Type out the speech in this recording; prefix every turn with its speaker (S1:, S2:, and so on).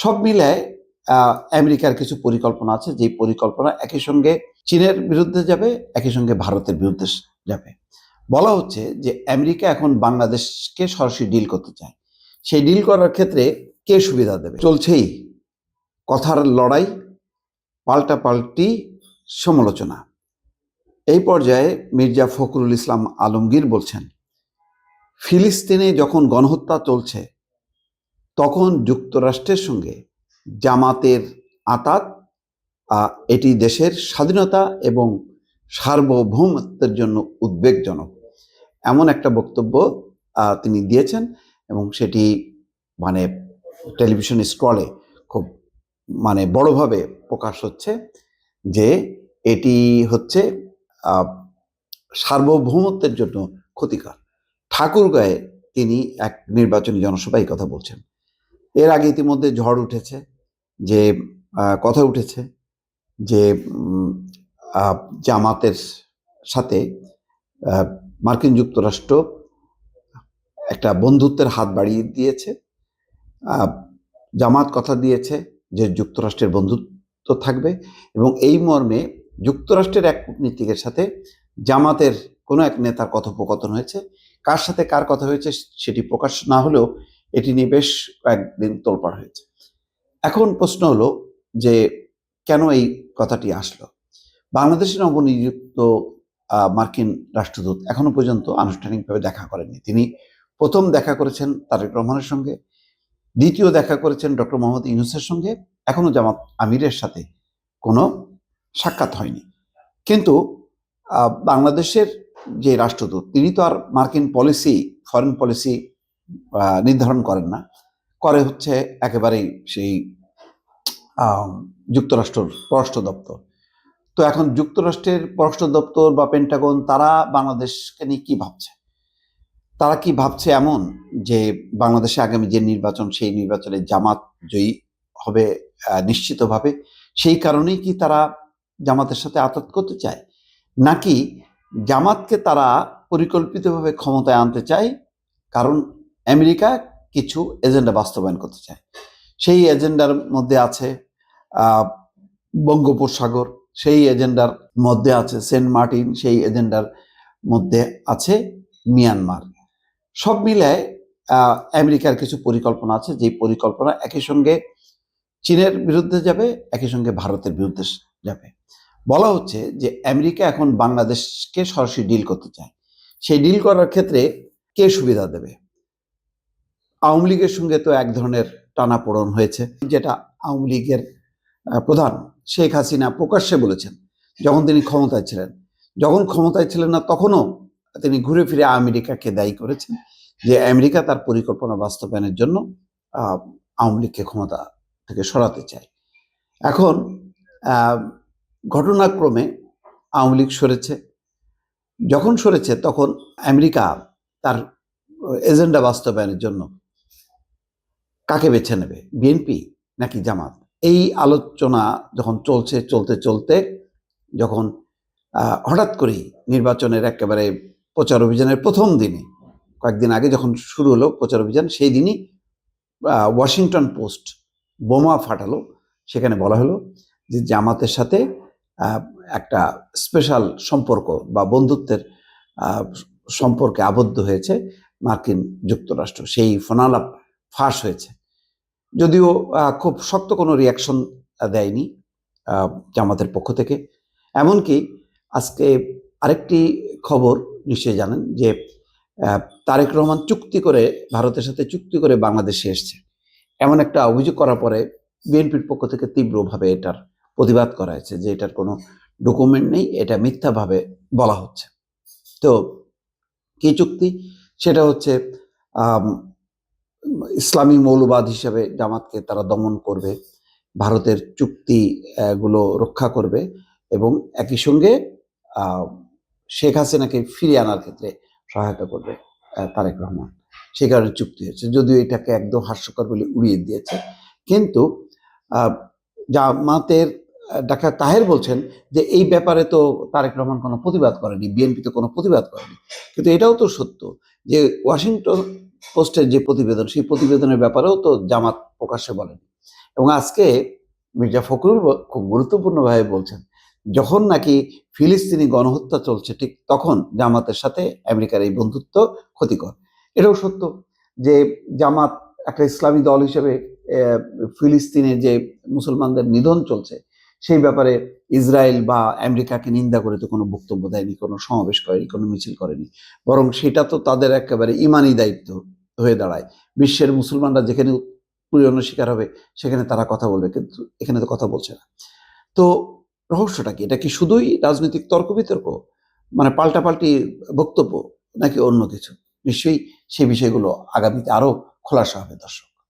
S1: সব মিলায় আমেরিকার কিছু পরিকল্পনা আছে যে পরিকল্পনা একই সঙ্গে চীনের বিরুদ্ধে যাবে, একই সঙ্গে ভারতের বিরুদ্ধে যাবে। বলা হচ্ছে যে আমেরিকা এখন বাংলাদেশকে সরাসরি ডিল করতে চায়। সেই ডিল করার ক্ষেত্রে কে সুবিধা দেবে? চলছেই কথার লড়াই, পাল্টাপাল্টি, সমালোচনা। এই পর্যায়ে মির্জা ফখরুল ইসলাম আলমগীর বলছেন, ফিলিস্তিনে যখন গণহত্যা চলছে তখন যুক্তরাষ্ট্রের সঙ্গে জামাতের আতাত এটি দেশের স্বাধীনতা এবং সার্বভৌমত্বের জন্য উদ্বেগজনক। এমন একটা বক্তব্য তিনি দিয়েছেন এবং সেটি মানে টেলিভিশন স্ক্রলে খুব মানে বড়ভাবে প্রকাশ হচ্ছে যে এটি হচ্ছে সার্বভৌমত্বের জন্য ক্ষতিকর। ঠাকুরগাঁয়ে তিনি এক নির্বাচনী জনসভায় কথা বলছেন। এর আগে ইতিমধ্যে ঝড় উঠেছে, যে কথা উঠেছে যে জামাতের সাথে মার্কিন যুক্তরাষ্ট্র একটা বন্ধুত্বের হাত বাড়িয়ে দিয়েছে জামাত কথা দিয়েছে যে, যুক্তরাষ্ট্রের বন্ধুত্ব থাকবে এবং এই মর্মে যুক্তরাষ্ট্রের এক কূটনীতিকের সাথে জামাতের কোনো এক নেতার কথোপকথন হয়েছে। কার সাথে কার কথা হয়েছে সেটি প্রকাশ না হলেও এটি নিয়ে বেশ কয়েকদিন তোলপাড় হয়েছে। এখন প্রশ্ন হলো যে কেন এই কথাটি আসলো? বাংলাদেশের নবনিযুক্ত মার্কিন রাষ্ট্রদূত এখনও পর্যন্ত আনুষ্ঠানিকভাবে দেখা করেননি। তিনি প্রথম দেখা করেছেন তারেক রহমানের সঙ্গে, দ্বিতীয় দেখা করেছেন ডক্টর মোহাম্মদ ইউনুসের সঙ্গে, এখনও জামাত আমিরের সাথে কোনো সাক্ষাৎ হয়নি। কিন্তু বাংলাদেশের যে রাষ্ট্রদূত, তিনি তো আর মার্কিন পলিসি, ফরেন পলিসি নির্ধারণ করেন না। করে হচ্ছে একেবারেই সেই যুক্তরাষ্ট্রের পররাষ্ট্র দপ্তর। তো এখন যুক্তরাষ্ট্রের পররাষ্ট্র দপ্তর বা পেন্টাগন তারা বাংলাদেশকে নিয়ে কি ভাবছে? তারা কি ভাবছে এমন যে বাংলাদেশে আগামী যে নির্বাচন, সেই নির্বাচনে জামাত জয়ী হবে নিশ্চিতভাবে? সেই কারণেই কি তারা জামাতের সাথে আতাত করতে চায়? নাকি জামাতকে তারা পরিকল্পিতভাবে ক্ষমতায় আনতে চায়? কারণ আমেরিকা কিছু এজেন্ডা বাস্তবায়ন করতে চায়। সেই এজেন্ডার মধ্যে আছে বঙ্গোপসাগর, সেই এজেন্ডার মধ্যে আছে সেন্ট মার্টিন, সেই এজেন্ডার মধ্যে আছে মিয়ানমার। সব মিলায় আমেরিকার কিছু পরিকল্পনা আছে যে পরিকল্পনা একই সঙ্গে চীনের বিরুদ্ধে যাবে, একই সঙ্গে ভারতের বিরুদ্ধে যাবে। বলা হচ্ছে যে আমেরিকা এখন বাংলাদেশকে সরাসরি ডিল করতে চায়। সেই ডিল করার ক্ষেত্রে কে সুবিধা দেবে? আওয়ামী লীগের সঙ্গে তো এক ধরনের টানাপোড়ন হয়েছে, যেটা আওয়ামী লীগের প্রধান শেখ হাসিনা প্রকাশ্যে বলেছেন, যখন তিনি ক্ষমতায় ছিলেন। যখন ক্ষমতায় ছিলেন না, তখনও তিনি ঘুরে ফিরে আমেরিকাকে দায়ী করেছেন যে আমেরিকা তার পরিকল্পনা বাস্তবায়নের জন্য আওয়ামী লীগকে ক্ষমতা থেকে সরাতে চায়। এখন ঘটনাক্রমে আওয়ামী লীগ সরেছে। যখন সরেছে, তখন আমেরিকা তার, এজেন্ডা বাস্তবায়নের জন্য কাকে বেছে নেবে? বিএনপি নাকি জামাত? এই আলোচনা যখন চলছে, চলতে চলতে যখন হঠাৎ করেই নির্বাচনের একেবারে প্রচার অভিযানের প্রথম দিনে, কয়েকদিন আগে যখন শুরু হলো প্রচার অভিযান, সেই দিনই ওয়াশিংটন পোস্ট বোমা ফাটালো। সেখানে বলা হলো যে জামাতের সাথে একটা স্পেশাল সম্পর্ক বা বন্ধুত্বের সম্পর্কে আবদ্ধ হয়েছে মার্কিন যুক্তরাষ্ট্র। সেই ফোনালাপ ফাঁস হয়েছে। যদিও খুব শক্ত কোনো রিয়াকশন দেয়নি জামাতের পক্ষ থেকে। এমনকি আজকে আরেকটি খবর নিশ্চয়ই জানেন যে তারেক রহমান চুক্তি করে, ভারতের সাথে চুক্তি করে বাংলাদেশে এসছে। এমন একটা অভিযোগ করার পরে বিএনপির পক্ষ থেকে তীব্রভাবে এটার প্রতিবাদ করা হয়েছে যে, এটার কোনো ডকুমেন্ট নেই, এটা মিথ্যাভাবে বলা হচ্ছে। তো, কি চুক্তি? সেটা হচ্ছে ইসলামী মৌলবাদ হিসেবে জামাতকে তারা দমন করবে, ভারতের চুক্তি গুলো রক্ষা করবে এবং একই সঙ্গে শেখ হাসিনাকে ফিরিয়ে আনার ক্ষেত্রে সহায়তা করবে তারেক রহমান। সে কারণে চুক্তি হয়েছে। যদিও এটাকে একদম হাস্যকর বলে উড়িয়ে দিয়েছে। কিন্তু জামাতের ডাক্তার তাহের বলছেন যে এই ব্যাপারে তো তারেক রহমান কোনো প্রতিবাদ করেনি, বিএনপি তো কোনো প্রতিবাদ করেনি। কিন্তু এটাও তো সত্য যে ওয়াশিংটন পোস্টের যে প্রতিবেদন, সেই প্রতিবেদনের ব্যাপারেও তো জামাত প্রকাশ্যে বলেন। এবং আজকে মির্জা ফখরুল খুব গুরুত্বপূর্ণভাবে বলছেন, যখন নাকি ফিলিস্তিনি গণহত্যা চলছে, ঠিক তখন জামাতের সাথে আমেরিকার এই বন্ধুত্ব ক্ষতিকর। এটাও সত্য যে জামাত একটা ইসলামী দল হিসেবে ফিলিস্তিনে যে মুসলমানদের নিধন চলছে সেই ব্যাপারে ইসরায়েল বা আমেরিকাকে নিন্দা করে তো কোনো বক্তব্য দেয়নি, কোনো সমাবেশ করেনি, কোনো মিছিল করেনি। বরং সেটা তো তাদের একেবারে ইমানি দায়িত্ব হয়ে দাঁড়ায়। বিশ্বের মুসলমানরা যেখানে উৎপীড়নের শিকার হবে, সেখানে তারা কথা বলবে, কিন্তু এখানে তো কথা বলছে না। তো রহস্যটা কি? এটা কি শুধুই রাজনৈতিক তর্ক বিতর্ক মানে পাল্টাপাল্টি বক্তব্য নাকি অন্য কিছু? নিশ্চয়ই সেই বিষয়গুলো আগামীতে আরও খোলাসা হবে, দর্শক।